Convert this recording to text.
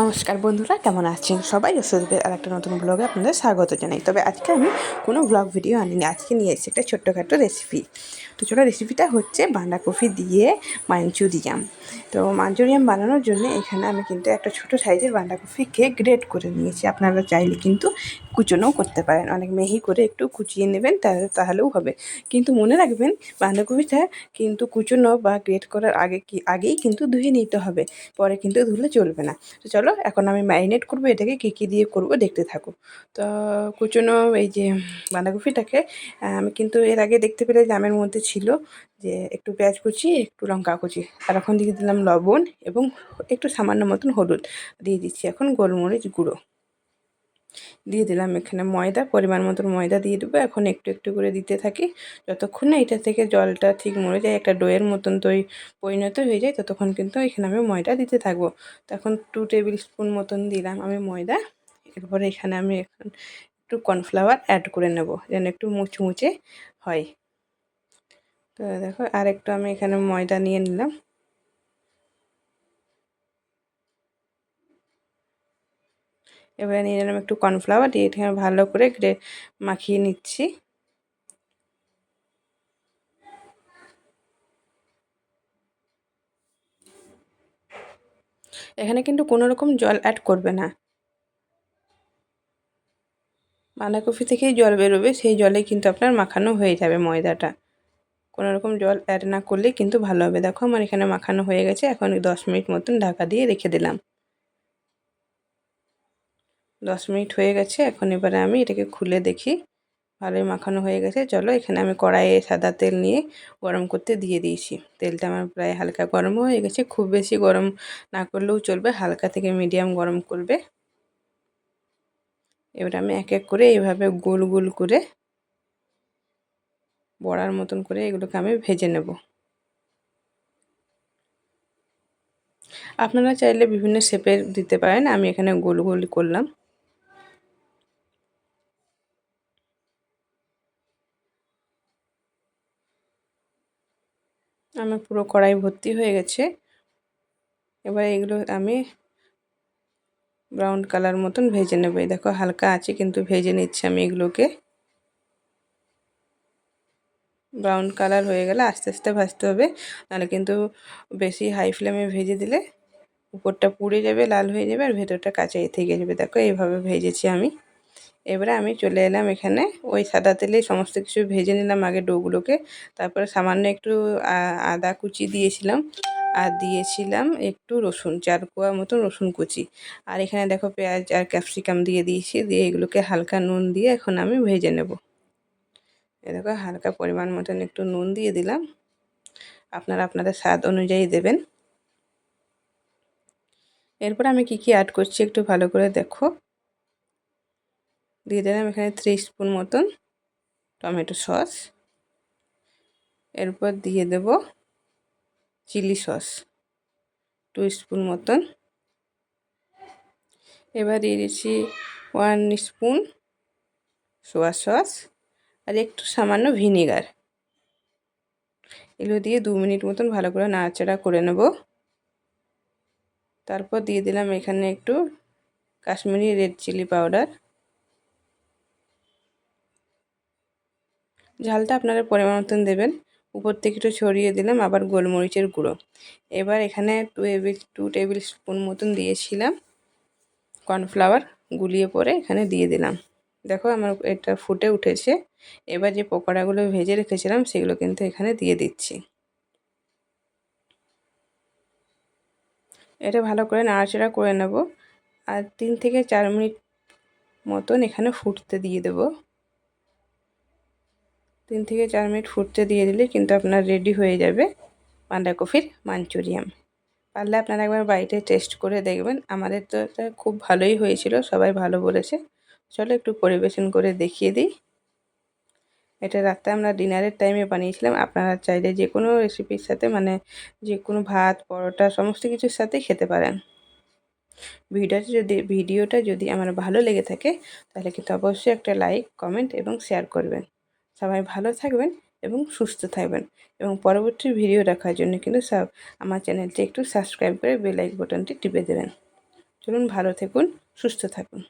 নমস্কার বন্ধুরা, কেমন আছেন সবাই? ওষুধের আর একটা নতুন ব্লগে আপনাদের স্বাগত জানাই। তবে আজকে আমি কোনো ব্লগ ভিডিও আনিনি, আজকে নিয়ে এসেছি একটা ছোট্টখাটো রেসিপি তো ছোটো রেসিপিটা হচ্ছে বাঁধাকপি দিয়ে মাঞ্চুরিয়াম তো মাঞ্চুরিয়াম বানানোর জন্য এখানে আমি কিন্তু একটা ছোট সাইজের বাঁধাকপিকে গ্রেড করে নিয়েছি। আপনারা চাইলে কিন্তু কুচোনোও করতে পারেন। অনেক মেহি করে একটু কুচিয়ে নেবেন তাহলে তাহলেও হবে। কিন্তু মনে রাখবেন, বাঁধাকপিটা কিন্তু কুচোনো বা গ্রেট করার আগে কি, আগেই কিন্তু ধুয়ে নিতে হবে। পরে কিন্তু ধুলে চলবে না। তো চলো, এখন আমি ম্যারিনেট করব, এটাকে কী কী দিয়ে করব দেখতে থাকো। তো কুচনো এই যে বাঁধাকপিটাকে আমি কিন্তু এর আগে দেখতে পেলে জামের মধ্যে ছিল যে একটু পেঁয়াজ কুচি, একটু লঙ্কা কুচি। আর এখন দিয়ে দিলাম লবণ এবং একটু সামান্য মতন হলুদ। দিয়ে দিচ্ছি এখন গোলমরিচ গুঁড়ো। দিয়ে দিলাম এখানে ময়দা, পরিমাণ মতো ময়দা দিয়ে দেবো। এখন একটু একটু করে দিতে থাকি। যতক্ষণ না এটা থেকে জলটা ঠিক মরে যায়, একটা ডোয়ের মতন তৈ, পরিণত হয়ে যায়, ততক্ষণ কিন্তু এখানে আমি ময়দা দিতে থাকব। তখন টু টেবিল স্পুন মতন দিলাম আমি ময়দা। এরপরে এখানে আমি এখন একটু কর্নফ্লাওয়ার অ্যাড করে নেব, যেন একটু মুচমুচে হয়। তো দেখো আর একটু আমি এখানে ময়দা নিয়ে নিলাম। এবারে নিয়ে নিলাম একটু কর্নফ্লাওয়ার, দিয়ে এখানে ভালো করে গ্রে মাখিয়ে নিচ্ছি। এখানে কিন্তু কোনো রকম জল অ্যাড করবে না। বাঁধাকপি থেকেই জল বেরোবে, সেই জলে কিন্তু আপনার মাখানো হয়ে যাবে ময়দাটা। কোনো রকম জল অ্যাড না করলেই কিন্তু ভালো হবে। দেখো আমার এখানে মাখানো হয়ে গেছে, এখন দশ মিনিট মতন ঢাকা দিয়ে রেখে দিলাম। দশ মিনিট হয়ে গেছে, এখন এবারে আমি এটাকে খুলে দেখি। ভালোই মাখানো হয়ে গেছে। চলো, এখানে আমি কড়াইয়ে সাদা তেল নিয়ে গরম করতে দিয়ে দিয়েছি। তেলটা আমার প্রায় হালকা গরম হয়ে গেছে। খুব বেশি গরম না করলেও চলবে, হালকা থেকে মিডিয়াম গরম করবে। এবার আমি এক এক করে এইভাবে গোল গোল করে বড়ার মতন করে এগুলোকে আমি ভেজে নেব। আপনারা চাইলে বিভিন্ন শেপের দিতে পারেন। আমি এখানে গোল গোল করলাম। আমার পুরো কড়াই ভর্তি হয়ে গেছে। এবার এগুলো আমি ব্রাউন কালার মতন ভেজে নেব। দেখো হালকা আছে কিন্তু ভেজে নিচ্ছি আমি এগুলোকে। ব্রাউন কালার হয়ে গেলে আস্তে আস্তে ভাজতে হবে। নাহলে কিন্তু বেশি হাই ফ্লেমে ভেজে দিলে উপরটা পুড়ে যাবে, লাল হয়ে যাবে আর ভেতরটা কাঁচাই থেকে যাবে। দেখো এইভাবে ভেজেছি আমি। এবারে আমি চলে এলাম এখানে। ওই সাদা তেলেই সমস্ত কিছু ভেজে নিলাম আগে ডোগুলোকে। তারপরে সামান্য একটু আদা কুচি দিয়েছিলাম। আর দিয়েছিলাম একটু রসুন, চার কোয়া মতো রসুন কুচি। আর এখানে দেখো পেঁয়াজ আর ক্যাপসিকাম দিয়ে দিয়েছি। দিয়ে এগুলোকে হালকা নুন দিয়ে এখন আমি ভেজে নেব। এ দেখো হালকা পরিমাণ মতন একটু নুন দিয়ে দিলাম। আপনারা আপনাদের স্বাদ অনুযায়ী দেবেন। এরপর আমি কি কি অ্যাড করছি একটু ভালো করে দেখো। দিয়ে দিলাম এখানে থ্রি স্পুন মতন টমেটো সস এরপর দিয়ে দেব চিলি সস টু স্পুন মতন। এবার দিয়ে দিচ্ছি ওয়ান স্পুন সোয়া সস আর একটু সামান্য ভিনিগার এগুলো দিয়ে দু মিনিট মতন ভালো করে নাড়াচাড়া করে নেব। তারপর দিয়ে দিলাম এখানে একটু কাশ্মীরি রেড চিলি পাউডার ঝালটা আপনারা পরিমাণ মতন দেবেন। উপর থেকে একটু ছড়িয়ে দিলাম, আবার গোলমরিচের গুঁড়ো। এবার এখানে two table two tablespoon মতন দিয়েছিলাম। কর্নফ্লাওয়ার গুলিয়ে পরে এখানে দিয়ে দিলাম। দেখো আমার এটা ফুটে উঠেছে। এবার যে পকোড়াগুলো ভেজে রেখেছিলাম, সেগুলো কিন্তু এখানে দিয়ে দিচ্ছি। এটা ভালো করে নাড়াচাড়া করে নেব। আর তিন থেকে চার মিনিট মতন এখানে ফুটতে দিয়ে দেব। তিন থেকে চার মিনিট ফুটতে দিয়ে দিলে কিন্তু আপনার রেডি হয়ে যাবে বাঁধাকপির মাঞ্চুরিয়াম। পারলে আপনারা একবার বাড়িতে টেস্ট করে দেখবেন। আমাদের তো এটা খুব ভালোই হয়েছিল, সবাই ভালো বলেছে। চলো একটু পরিবেশন করে দেখিয়ে দিই। এটা রাত্রে আমরা ডিনারের টাইমে বানিয়েছিলাম। আপনারা চাইলে যে কোনো রেসিপির সাথে মানে যে কোনো ভাত, পরোটা, সমস্ত কিছুর সাথে খেতে পারেন। ভিডিওটা যদি ভিডিওটা যদি আমার ভালো লেগে থাকে, তাহলে কিন্তু অবশ্যই একটা লাইক কমেন্ট এবং শেয়ার করবেন। সবাই ভালো থাকবেন এবং সুস্থ থাকবেন। এবং পরবর্তী ভিডিও দেখার জন্য কিন্তু সব আমার চ্যানেলটি একটু সাবস্ক্রাইব করে বেল আইক বাটনটি টিপে দেবেন। চলুন ভালো থাকুন, সুস্থ থাকুন।